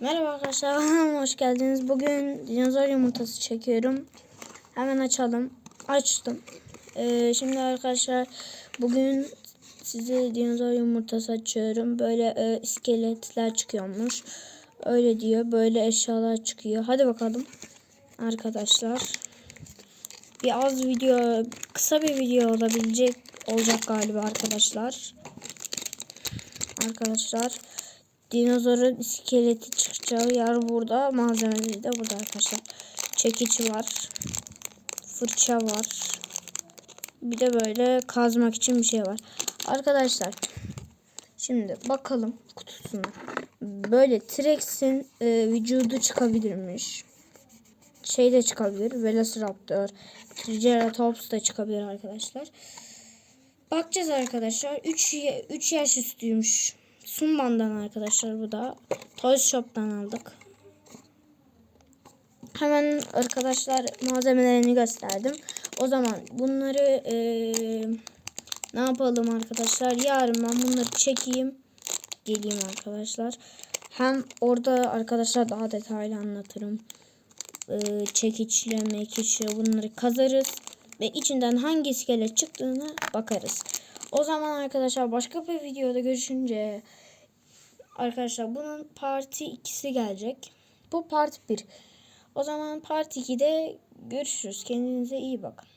Merhaba arkadaşlar, hoş geldiniz. Bugün dinozor yumurtası çekiyorum. Hemen açalım. Açtım. Ee, şimdi arkadaşlar bugün size dinozor yumurtası açıyorum. Böyle e, iskeletler çıkıyormuş. Öyle diyor. Böyle eşyalar çıkıyor. Hadi bakalım arkadaşlar. Bir az video, kısa bir video olabilecek olacak galiba arkadaşlar. Arkadaşlar dinozorun iskeleti çıkacağı yer burada. Malzemeleri de burada arkadaşlar. Çekiç var. Fırça var. Bir de böyle kazmak için bir şey var. Arkadaşlar şimdi bakalım kutusuna. Böyle T-Rex'in e, vücudu çıkabilirmiş. Şey de çıkabilir. Velociraptor, Triceratops da çıkabilir arkadaşlar. Bakacağız arkadaşlar. 3 3 yaş üstüymüş. Sunman'dan arkadaşlar bu da. Toy Shop'tan aldık. Hemen arkadaşlar malzemelerini gösterdim. O zaman bunları eee, ne yapalım arkadaşlar? Yarın ben bunları çekeyim. Geleyim arkadaşlar. Hem orada arkadaşlar daha detaylı anlatırım. Eee çekiçle mekiçle bunları kazarız. Ve içinden hangi iskelet çıktığını bakarız. O zaman arkadaşlar başka bir videoda görüşünce arkadaşlar bunun parti 2'si gelecek. Bu part 1. O zaman part 2'de görüşürüz. Kendinize iyi bakın.